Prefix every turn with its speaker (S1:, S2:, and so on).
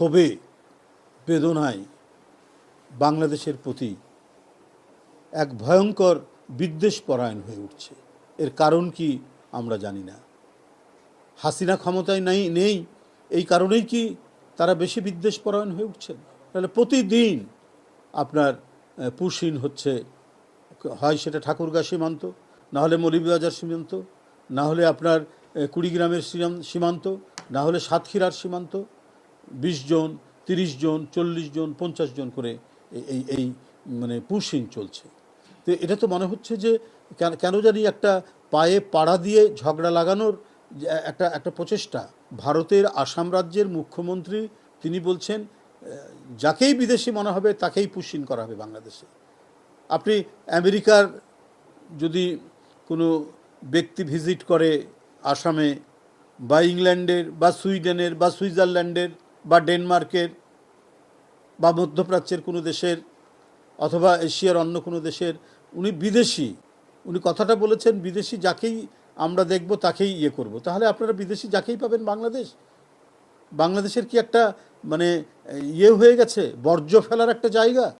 S1: ক্ষোভে, বেদনায় বাংলাদেশের প্রতি এক ভয়ঙ্কর বিদ্বেষ পরায়ণ হয়ে উঠছে। এর কারণ কি আমরা জানি না। হাসিনা ক্ষমতায় নেই নেই, এই কারণেই কি তারা বেশি বিদ্বেষ পরায়ণ হয়ে উঠছেন? তাহলে প্রতিদিন আপনার পুশিন হচ্ছে, হয় সেটা ঠাকুরগা সীমান্ত, না হলে মৌলভীবাজার সীমান্ত, না হলে আপনার কুড়িগ্রামের সীমান্ত, না হলে সাতক্ষীরার সীমান্ত বিশ জন, তিরিশ জন, চল্লিশ জন, পঞ্চাশ জন করে এই- এই মানে পুশিন চলছে। তো এটা তো মনে হচ্ছে যে কেন- জানি একটা পায়ে পাড়া দিয়ে ঝগড়া লাগানোর একটা একটা প্রচেষ্টা। ভারতের আসাম রাজ্যের মুখ্যমন্ত্রী তিনি বলছেন যাকেই বিদেশি মনে হবে তাকেই পুশিন করা হবে বাংলাদেশে। আপনি আমেরিকার যদি কোনো ব্যক্তি ভিজিট করে আসামে বা ইংল্যান্ডের বা সুইডেনের বা সুইজারল্যান্ডের বা ডেনমার্কের বা মধ্যপ্রাচ্যের কোনো দেশের অথবা এশিয়ার অন্য কোনো দেশের, উনি বিদেশি। উনি কথাটা বলেছেন, বিদেশি যাকেই আমরা দেখব তাকেই ইয়ে করব। তাহলে আপনারা বিদেশি যাকেই পাবেন? বাংলাদেশ? বাংলাদেশের কি একটা মানে ইয়ে হয়ে গেছে? বর্জ্য ফেলার একটা জায়গা?